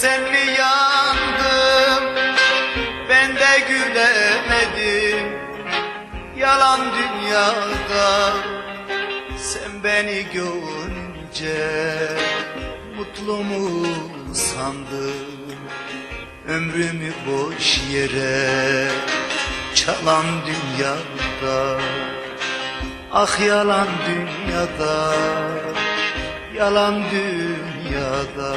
Sen mi yandım ben de gülemedim. Yalan dünyada sen beni görünce Mutlu mu sandın? Ömrümü boş yere Çalan dünyada Ah yalan dünyada Yalan dünyada.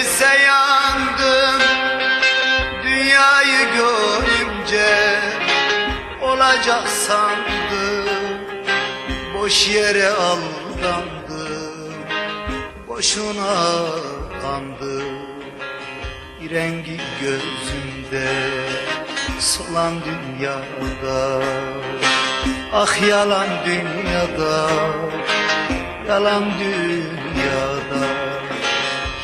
ise yandım Dünyayı görünce Olacak sandım. Boş yere aldandım Boşuna kandım rengi gözümde Solan dünyada Ah yalan dünyada Yalan dünyada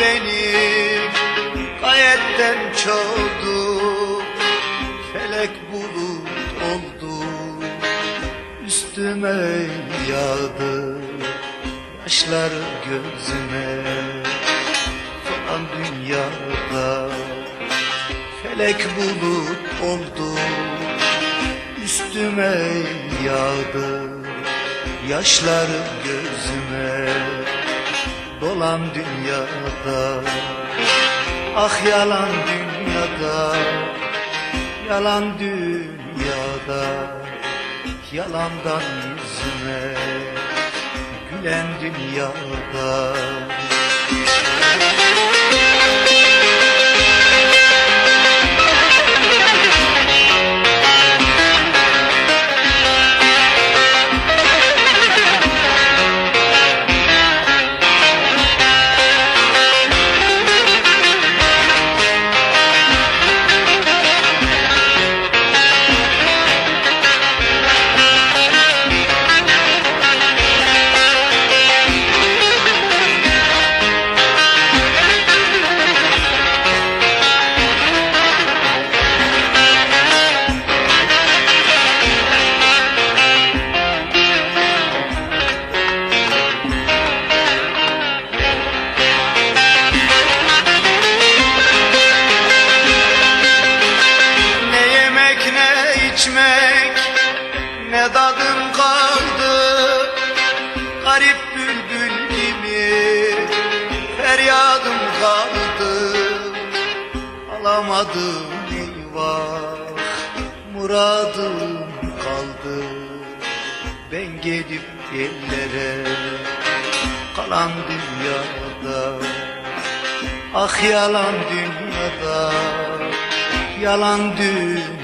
benim gayetten çoğdu Felek bulut oldu. Üstüme yağdı Yaşlar gözüme. Falan dünyada Felek bulut oldu. Üstüme yağdı Yaşlar gözüme dolan dünyada. Ah yalan dünyada Yalan dünyada. Yalandan yüzüme Gülen dünyada içmek ne tadım kaldı. Garip bülbül gibi feryadım kaldı. Alamadım eyvah muradım kaldı. Ben gidip ellere kalan dünyada Ah yalan dünyada Yalan dünyada